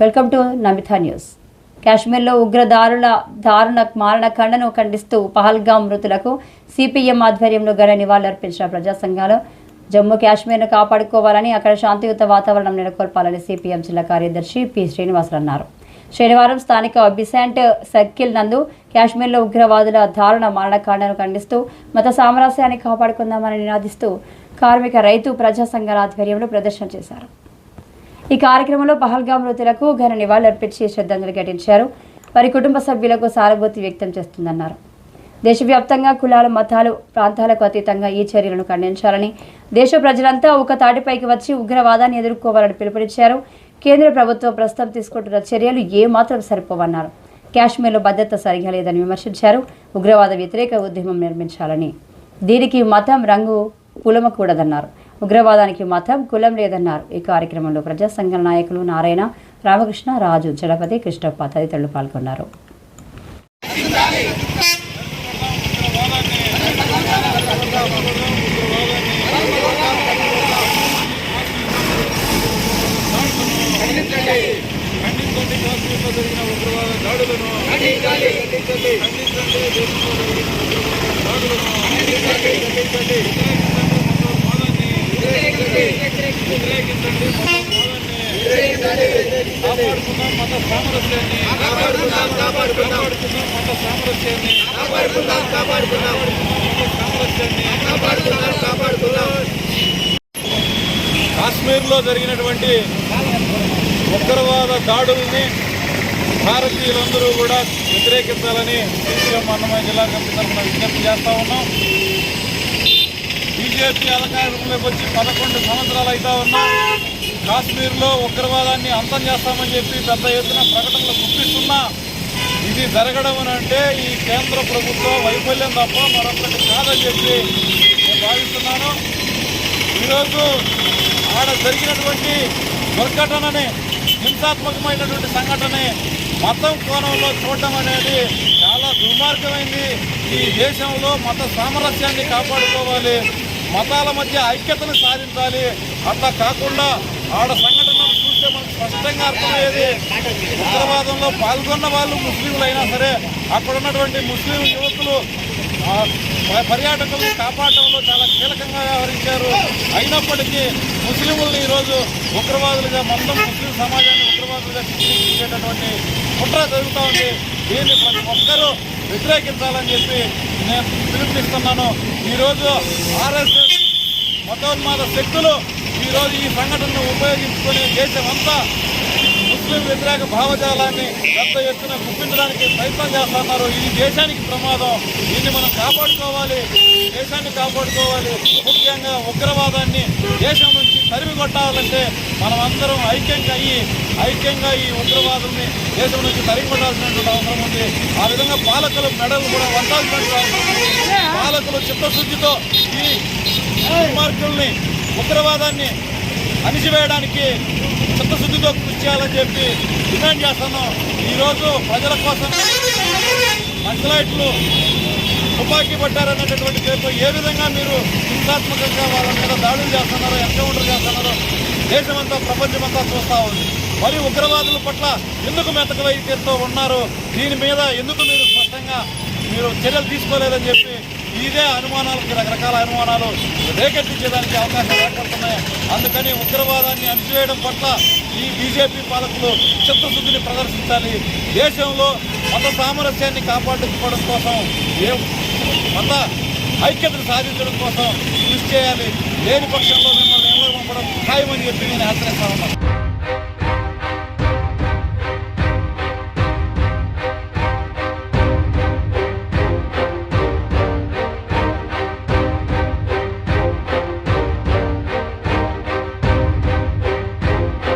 Welcome to Namita news. కాశ్మీర్లో ఉగ్రదారుల దారుణ మారణకాండను ఖండిస్తూ పహల్గాం మృతులకు సిపిఎం ఆధ్వర్యంలో ఘన నివాళులర్పించిన ప్రజాసంఘాలు జమ్మూ కాశ్మీర్ను కాపాడుకోవాలని అక్కడ శాంతియుత వాతావరణం నెలకొల్పాలని సిపిఎం జిల్లా కార్యదర్శి పి శ్రీనివాసులు అన్నారు. శనివారం స్థానిక బిసాంట్ సర్కిల్ నందు కాశ్మీర్లో ఉగ్రవాదుల దారుణ మారణకాండను ఖండిస్తూ మత సామరస్యాన్ని కాపాడుకుందామని నినాదిస్తూ కార్మిక రైతు ప్రజా సంఘాల ఆధ్వర్యంలో ప్రదర్శన చేశారు. ఈ కార్యక్రమంలో పహల్గాం మృతులకు ఘన నివాళులర్పించి శ్రద్ధాంజలి ఘటించారు. వారి కుటుంబ సభ్యులకు సానుభూతి వ్యక్తం చేస్తుందన్నారు. దేశవ్యాప్తంగా కులాలు మతాలు ప్రాంతాలకు అతీతంగా ఈ చర్యలను ఖండించాలని దేశ ప్రజలంతా ఒక తాటిపైకి వచ్చి ఉగ్రవాదాన్ని ఎదుర్కోవాలని పిలుపునిచ్చారు. కేంద్ర ప్రభుత్వం ప్రస్తుతం తీసుకుంటున్న చర్యలు ఏమాత్రం సరిపోవన్నారు. కాశ్మీర్లో భద్రత సరిగా లేదని విమర్శించారు. ఉగ్రవాద వ్యతిరేక ఉద్యమం నిర్మించాలని. దీనికి మతం రంగు పులమకూడదన్నారు ఉగ్రవాదానికి మతం కులం లేదన్నారు. ఈ కార్యక్రమంలో ప్రజా సంఘాల నాయకులు నారాయణ రామకృష్ణ రాజు జలపతి కృష్ణప్ప తదితరులు పాల్గొన్నారు. ఖండించండి ఉగ్రవాద దాడులను ఖండించండి దేశంలో జరిగిన ఉగ్రవాద దాడులను ఖండించండి వ్యతిరేకించండి కాపాడుకుందాం మత సామరస్యాన్ని కాపాడుకుందాం కాపాడుకుందాం మత సామరస్యాన్ని కాపాడుకుందాం కాపాడుకుందాం సామరస్యాన్ని కాపాడుకుందాం కాపాడుకుందాం కాశ్మీర్లో జరిగినటువంటి ఉగ్రవాద దాడుల్ని భారతీయులందరూ కూడా వ్యతిరేకించాలని సిపిఎం అన్నమయ్య జిల్లా కమిటీ తరఫున విజ్ఞప్తి చేస్తా ఉన్నాం. బీజేపీ అధికారంలోకి వచ్చి పదకొండు సంవత్సరాలు అవుతా ఉన్నా కాశ్మీర్లో ఉగ్రవాదాన్ని అంతం చేస్తామని చెప్పి పెద్ద ఎత్తున ప్రకటనలు గుర్తిస్తున్నా ఇది జరగడం అని అంటే ఈ కేంద్ర ప్రభుత్వ వైఫల్యం తప్ప మరొకటి కాదని చెప్పి నేను భావిస్తున్నాను. ఈరోజు ఆడ జరిగినటువంటి దుర్ఘటనని హింసాత్మకమైనటువంటి సంఘటనే మతం కోణంలో చూడటం అనేది చాలా దుర్మార్గమైంది. ఈ దేశంలో మత సామరస్యాన్ని కాపాడుకోవాలి. మతాల మధ్య ఐక్యతను సాధించాలి. అట్లా కాకుండా ఆడ సంఘటనలు చూస్తే మనకు స్పష్టంగా అర్థమయ్యేది ఉగ్రవాదంలో పాల్గొన్న వాళ్ళు ముస్లింలు అయినా సరే అక్కడ ఉన్నటువంటి ముస్లిం యువకులు పర్యాటకులను కాపాడటంలో చాలా కీలకంగా వ్యవహరించారు. అయినప్పటికీ ముస్లింలను ఈరోజు ఉగ్రవాదులుగా మొత్తం ముస్లిం సమాజాన్ని ఉగ్రవాదులుగా చిత్రీకరించేటటువంటి కుట్ర జరుగుతూ ఉంది. దీన్ని ప్రతి ఒక్కరూ వ్యతిరేకించాలని చెప్పి నేను పిలుపునిస్తున్నాను. ఈరోజు ఆర్ఎస్ఎస్ మతోన్మాద శక్తులు ఈరోజు ఈ సంఘటనను ఉపయోగించుకొని దేశమంతా ముస్లిం వ్యతిరేక భావజాలాన్ని పెద్ద ఎత్తున గుప్పించడానికి ప్రయత్నం చేస్తున్నారు. ఇది దేశానికి ప్రమాదం. దీన్ని మనం కాపాడుకోవాలి. దేశాన్ని కాపాడుకోవాలి. ముఖ్యంగా ఉగ్రవాదాన్ని దేశం నుంచి తరిమి కొట్టాలంటే మనమందరం ఐక్యంగా అయ్యి ఐక్యంగా ఈ ఉగ్రవాదుల్ని దేశం నుంచి తరిమి కొట్టాల్సినటువంటి అవసరం ఉంది. ఆ విధంగా పాలకుల మెడలు కూడా వంటాల్సినటువంటి అవసరం ఉంది. పాలకులు చిత్తశుద్ధితో ఈ మార్కుల్ని ఉగ్రవాదాన్ని అణిచివేయడానికి చిత్తశుద్ధితో కృషి చేయాలని చెప్పి డిమాండ్ చేస్తున్నాం. ఈరోజు ప్రజల కోసం నక్సలైట్లు తుపాకీ పట్టారనేటటువంటి పేరుతో ఏ విధంగా మీరు హింసాత్మకంగా వాళ్ళ మీద దాడులు చేస్తున్నారో ఎన్కౌంటర్ చేస్తున్నారో దేశమంతా ప్రపంచమంతా చూస్తూ ఉంది. మరి ఉగ్రవాదుల పట్ల ఎందుకు మెతక వైఖరితో ఉన్నారో దీని మీద ఎందుకు మీరు స్పష్టంగా మీరు చర్యలు తీసుకోలేదని చెప్పి ఇదే అనుమానాలకి రకరకాల అనుమానాలు రేకెత్తించేదానికి అవకాశాలు ఏర్పడుతున్నాయి. అందుకని ఉగ్రవాదాన్ని అణిచివేయడం పట్ల ఈ బీజేపీ పాలకులు చిత్తశుద్ధిని ప్రదర్శించాలి. దేశంలో మత సామరస్యాన్ని కాపాడుకోవడం కోసం ఏ మత ఐక్యతను సాధించడం కోసం కృషి చేయాలి. లేని పక్షంలో మిమ్మల్ని ఎవరు పంపడం ఖాయమని చెప్పి నేను హెచ్చరిస్తా ఉన్నాను.